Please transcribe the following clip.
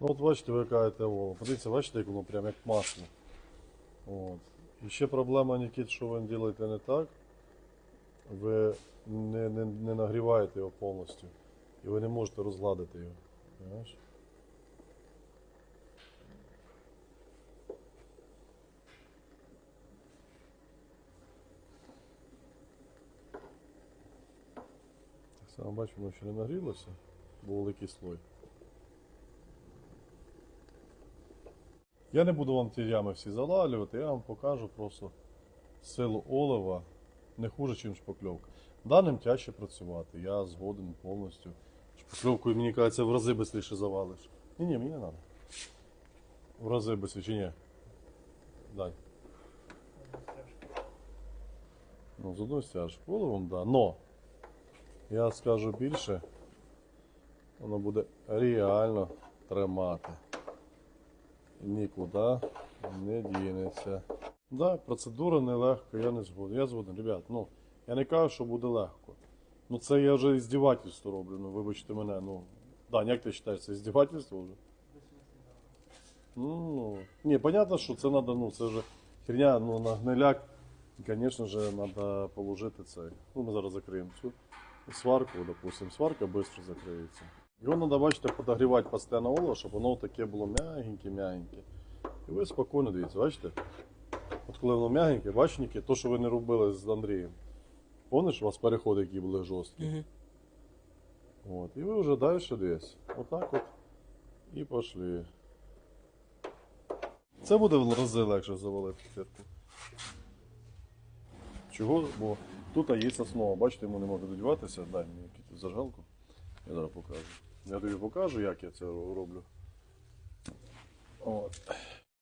Ну от бачите, ви кажете, о, подивіться, бачите, як воно прям як масло. От. І ще проблема, Нікіт, що ви робите не так. Ви не, не, не нагріваєте його повністю. І ви не можете розгладити його. Понимаєш? Так само бачу, воно ще не нагрілося, був великий слой. Я не буду вам ті ями всі залалювати, я вам покажу просто силу олова не хуже, ніж шпакльовка. Даним тяжче працювати, я згоден повністю. Шпакльовкою, мені кажеться, в рази швидше завалиш. Ні, ні, мені не треба. В рази швидше, чи ні? Дай. Ну, з одної стяж оловом, да. Но я скажу більше, воно буде реально тримати. Нікуди не дінеться. Да, процедура нелегка, я не згоден. Я згоден, ребят, ну, я не кажу, що буде легко. Ну це я вже іздівательство роблю, ну вибачте мене, ну. Да, як ти вважаєш, це іздівательство вже? Ну, ні, понятно, що це треба, ну, це вже херня, ну, на гниляк, звісно ж, треба положити цей. Ну, ми зараз закриємо цю сварку, допустим, сварка швидко закриється. Його треба, бачите, подогрівати постійно олово, щоб воно таке було м'ягеньке-м'ягеньке. І ви спокійно дивіться, бачите? От коли воно м'ягеньке, бачите, то, що ви не робили з Андрієм. Помниш, у вас переходи, які були жорсткі? Угу. От, і ви вже далі десь. Отак от. І пішли. Це буде в рази легше завалити церкву. Чого? Бо тут є основа. Бачите, йому не може додіватися. Дай мені якусь зажгалку. Я зараз покажу. Я тобі покажу, як я це роблю. От.